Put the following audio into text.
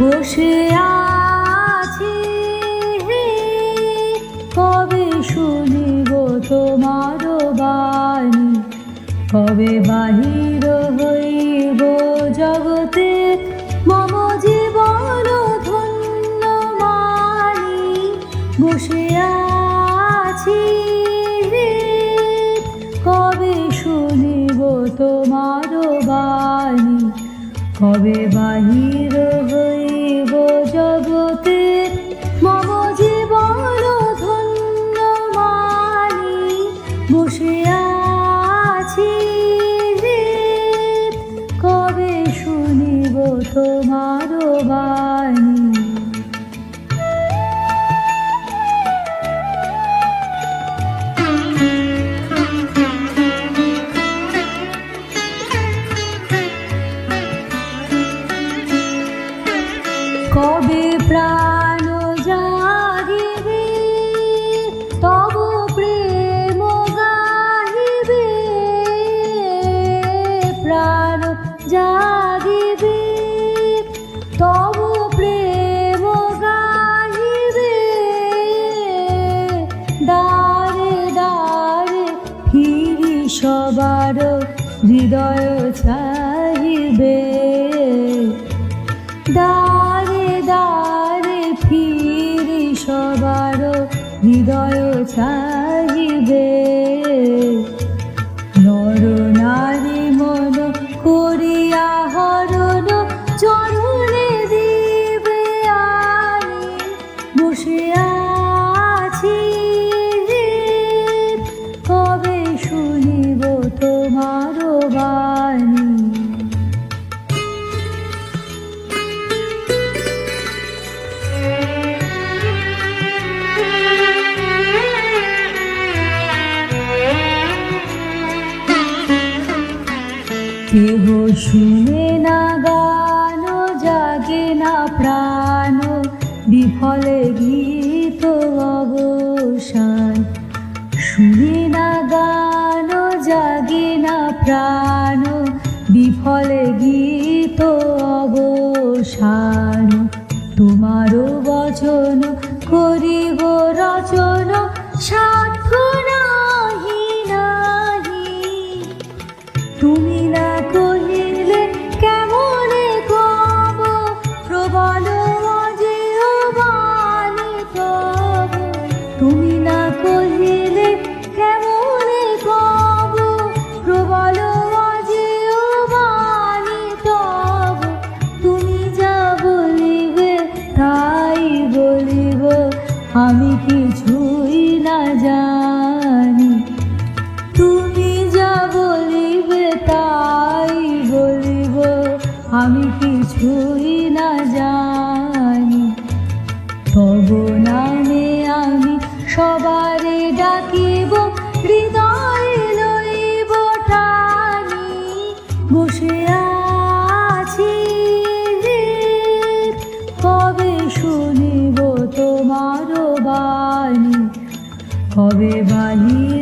বসে আছি। কবে শুনিব তোমার বাণী? কবে বাহির হইব জগতে? মম জীবন ধন্য মানি। বসে আছি। কবে শুনিব তোমার বাণী? কবে বাহির বসে আছি রে কবে শুনিব তোমার হৃদয় চাহিবে। দারে দারে ফিরি সবার হৃদয় চাহিবে। কেহ শুনে না গান, জাগে না প্রাণ। বিফলে গীত অবসান। শুনে না গান, জাগে না প্রাণ। বিফলে গীত অবসান। তোমারও বচন সবারে ডাকিব হৃদয় লইব টানি বসে আছি কবে শুনিব তোমার বাণী? কবে বাহির